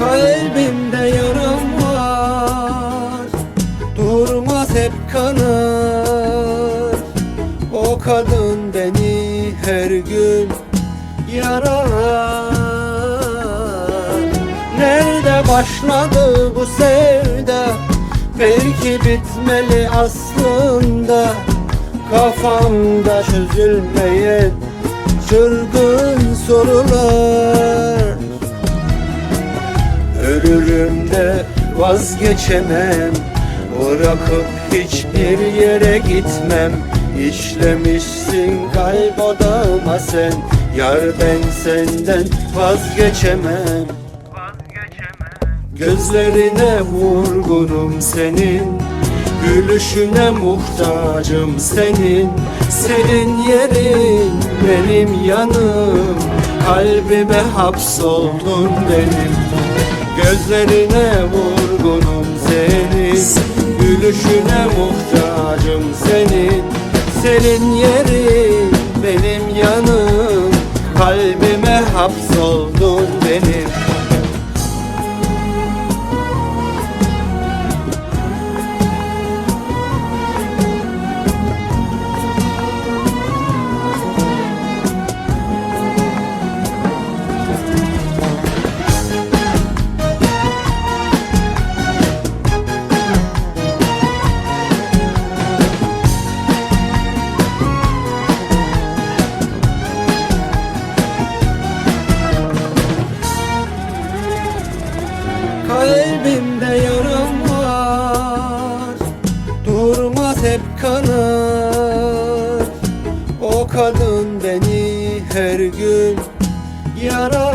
Kalbimde yaram var. Durmaz hep kanar O kadın beni her gün yarar. Nerede başladı bu sevda? Belki bitmeli aslında. Kafamda çözülmeyen çılgın sorular Ölürüm de vazgeçemem. Bırakıp hiçbir yere gitmem. İşlemişsin kalp odama sen. Yar ben senden vazgeçemem. Gözlerine vurgunum senin. Gülüşüne muhtacım senin. Senin yerin benim yanım. Kalbime hapsoldun benim Gözlerine vurgunum senin Gülüşüne muhtacım senin. Senin yerin benim yanım Kalbime hapsoldun Kalbimde yaram var. Durmaz hep kanar O kadın beni her gün yarar.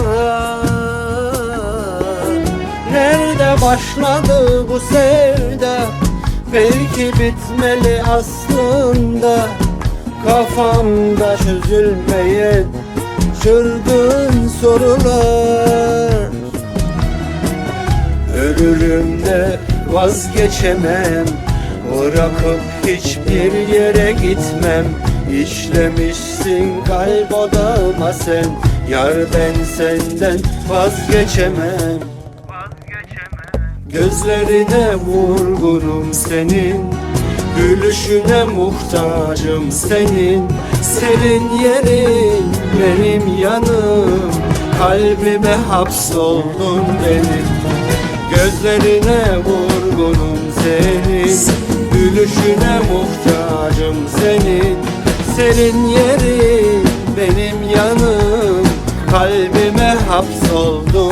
Nerede başladı bu sevda? Belki bitmeli aslında. Kafamda çözülmeyen çılgın sorular Ölürüm de vazgeçemem. Bırakıp hiçbir yere gitmem. İşlemişsin kalp odama sen. Yar ben senden vazgeçemem. Gözlerine vurgunum senin. Gülüşüne muhtacım senin. Senin yerin benim yanım. Kalbime hapsoldun benim Gözlerine vurgunum senin. Gülüşüne muhtacım senin. Senin yerin benim yanım. Kalbime hapsoldun